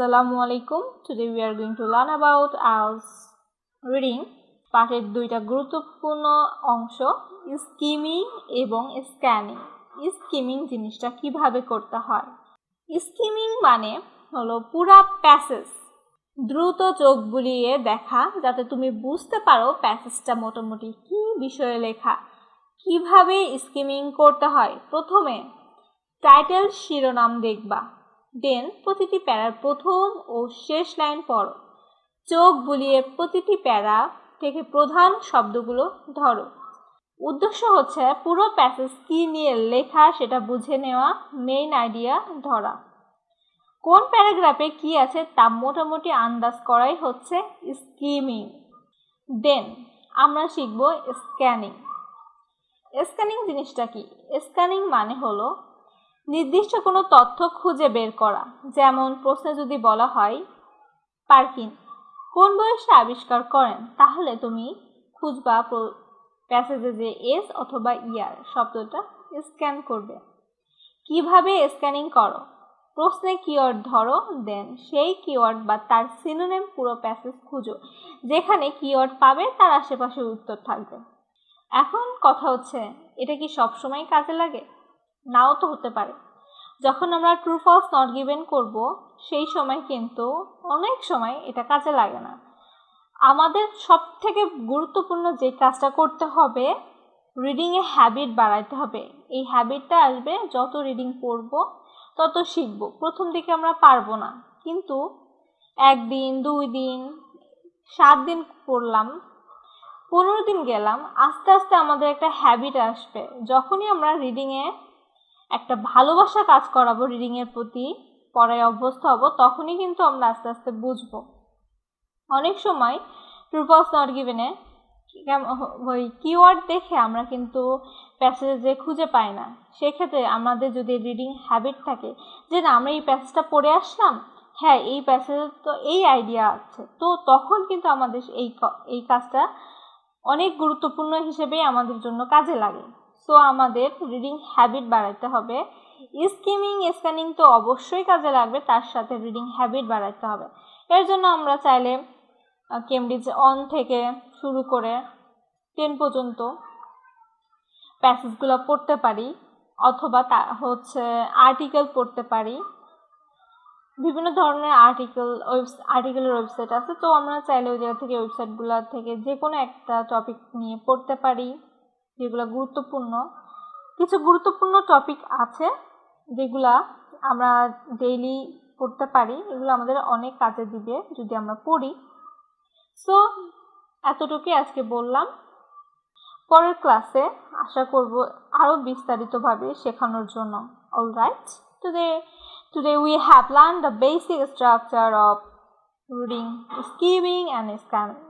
Assalamu alaikum. Today we are going to learn about IELTS reading পাঠের দুইটা গুরুত্বপূর্ণ অংশ স্কিমিং এবং স্ক্যানিং স্কিমিং জিনিসটা কীভাবে করতে হয়? স্কিমিং মানে হলো পুরা প্যাসেজ দ্রুত চোখ বুলিয়ে দেখা, যাতে তুমি বুঝতে পারো প্যাসেজটা মোটামুটি কি বিষয়ে লেখা। কীভাবে স্কিমিং করতে হয়? প্রথমে টাইটেল শিরোনাম দেখবা। দেন প্রতিটি প্যারার প্রথম ও শেষ লাইন পড়ো। চোখ বুলিয়ে প্রতিটি প্যারা থেকে প্রধান শব্দগুলো ধরো। উদ্দেশ্য হচ্ছে পুরো প্যাসেজ কি নিয়ে লেখা সেটা বুঝে নেওয়া মেইন আইডিয়া ধরা। কোন প্যারাগ্রাফে কি আছে তা মোটামুটি আন্দাজ করাই হচ্ছে স্কিমিং দেন আমরা শিখব স্ক্যানিং স্ক্যানিং জিনিসটা কি? স্ক্যানিং মানে হলো নির্দিষ্ট কোনো তথ্য খুঁজে বের করা, যেমন প্রশ্নে যদি বলা হয়, পার্কিন, কোন বয়সে আবিষ্কার করেন? তাহলে তুমি খুঁজবা প্যাসেজে যে এস অথবা ইয়ার শব্দটা স্ক্যান করবে। কীভাবে স্ক্যানিং করো? প্রশ্নে কিওয়ার্ড ধরো, দেন সেই কিওয়ার্ড বা তার সিনোনেম পুরো প্যাসেজ খুঁজো, যেখানে কিওয়ার্ড পাবে তার আশেপাশে উত্তর থাকবে। এখন কথা হচ্ছে, এটা কি সবসময় কাজে লাগে? নাও তো হতে পারে। যখন আমরা ট্রু ফলস নট গিভেন করব, সেই সময় কিন্তু অনেক সময় এটা কাজে লাগে না। আমাদের সব থেকে গুরুত্বপূর্ণ যে কাজটা করতে হবে রিডিংয়ে হ্যাবিট বাড়াইতে হবে। এই হ্যাবিটটা আসবে যত রিডিং পড়ব, তত শিখব। প্রথম দিকে আমরা পারব না। কিন্তু একদিন, দুই দিন, সাত দিন পড়লাম, পনেরো দিন গেলাম, আস্তে আস্তে আমাদের একটা হ্যাবিট আসবে। যখনই আমরা রিডিংয়ে একটা ভালোবাসা কাজ করাবো রিডিংয়ের প্রতি, পড়ায় অভ্যস্ত হব, তখনই কিন্তু আমরা আস্তে আস্তে বুঝব। অনেক সময় ট্রুপলস নট গিভেনে ওই কিওয়ার্ড দেখে আমরা কিন্তু প্যাসেজে খুঁজে পাই না। সেক্ষেত্রে আমাদের যদি রিডিং হ্যাবিট থাকে যে, না, আমরা এই প্যাসেজটা পড়ে আসলাম হ্যাঁ এই প্যাসেজে তো এই আইডিয়া আছে। তো তখন কিন্তু আমাদের এই এই কাজটা অনেক গুরুত্বপূর্ণ হিসেবেই আমাদের জন্য কাজে লাগে। সো আমাদের রিডিং হ্যাবিট বাড়াইতে হবে। স্কিমিং স্ক্যানিং তো অবশ্যই কাজে লাগবে, তার সাথে রিডিং হ্যাবিট বাড়াইতে হবে। এর জন্য আমরা চাইলে কেমব্রিজ অন থেকে শুরু করে টেন পর্যন্ত প্যাসেজগুলো পড়তে পারি, অথবা তা হচ্ছে আর্টিকেল পড়তে পারি। বিভিন্ন ধরনের আর্টিকেল আর্টিকেলের ওয়েবসাইট আছে, তো আমরা চাইলে ওই জায়গা থেকে ওয়েবসাইটগুলো থেকে যে কোনো একটা টপিক নিয়ে পড়তে পারি। যেগুলো গুরুত্বপূর্ণ। কিছু গুরুত্বপূর্ণ টপিক আছে যেগুলা আমরা ডেইলি পড়তে পারি এগুলো আমাদের অনেক কাজে দিবে যদি আমরা পড়ি। সো এতটুকুই আজকে বললাম। পরের ক্লাসে আশা করব আরও বিস্তারিতভাবে শেখানোর জন্য। All right today today we have learn the basic structure of reading, skimming and scanning.